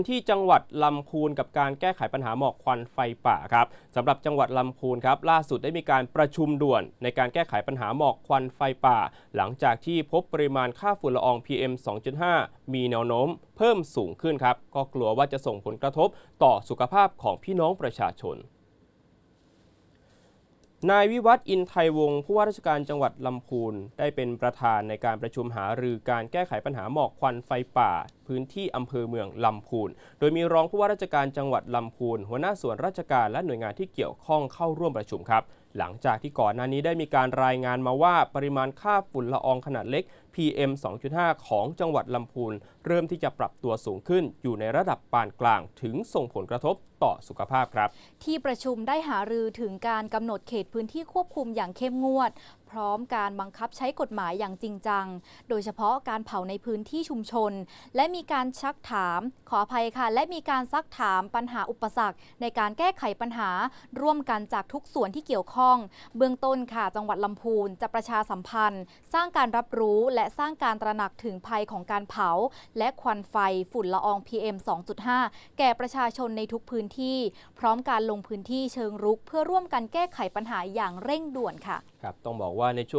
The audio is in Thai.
กันที่จังหวัดลำพูนกับการแก้ไขปัญหาหมอกควันไฟป่าครับสำหรับจังหวัดลำพูนครับล่าสุดได้มีการประชุมด่วนในการแก้ไขปัญหาหมอกควันไฟป่า หลังจากที่พบปริมาณค่าฝุ่นละออง PM 2.5 มีแนวโน้ม เพิ่มสูงขึ้นครับก็กลัวว่าจะส่งผลกระทบต่อสุขภาพของพี่น้องประชาชน นายวิวัฒน์อินไทยวงศ์ผู้ว่าราชการจังหวัดลำพูนได้เป็นประธานในการประชุมหารือการแก้ไขปัญหาหมอกควันไฟป่า พื้นที่อำเภอเมืองลำพูน โดยมีรองผู้ว่าราชการจังหวัดลำพูน หัวหน้าส่วนราชการและหน่วยงานที่เกี่ยวข้องเข้าร่วมประชุมครับ หลังจากที่ก่อนหน้านี้ได้มีการรายงานมาว่าปริมาณค่าฝุ่นละอองขนาดเล็ก PM 2.5 ของจังหวัดลำพูน เริ่มที่จะปรับตัวสูงขึ้นอยู่ในระดับปานกลางถึงส่งผลกระทบต่อสุขภาพครับ ที่ประชุมได้หารือถึงการกำหนดเขตพื้นที่ควบคุมอย่างเข้มงวด พร้อมการบังคับใช้กฎหมายอย่างจริงจัง โดยเฉพาะการเผาในพื้นที่ชุมชน และมีการชักถาม ขออภัยค่ะ และมีการซักถามปัญหาอุปสรรค ในการแก้ไขปัญหา ร่วมกันจากทุกส่วนที่เกี่ยวข้อง เบื้องต้นค่ะ จังหวัดลำพูนจะประชาสัมพันธ์ สร้างการรับรู้และสร้างการตระหนักถึงภัยของการเผา และควันไฟฝุ่นละออง PM 2.5 แก่ประชาชนในทุกพื้นที่ พร้อมการลงพื้นที่เชิงรุกเพื่อร่วมกันแก้ไขปัญหาอย่างเร่งด่วนค่ะ ครับต้องบอกว่าในช่วง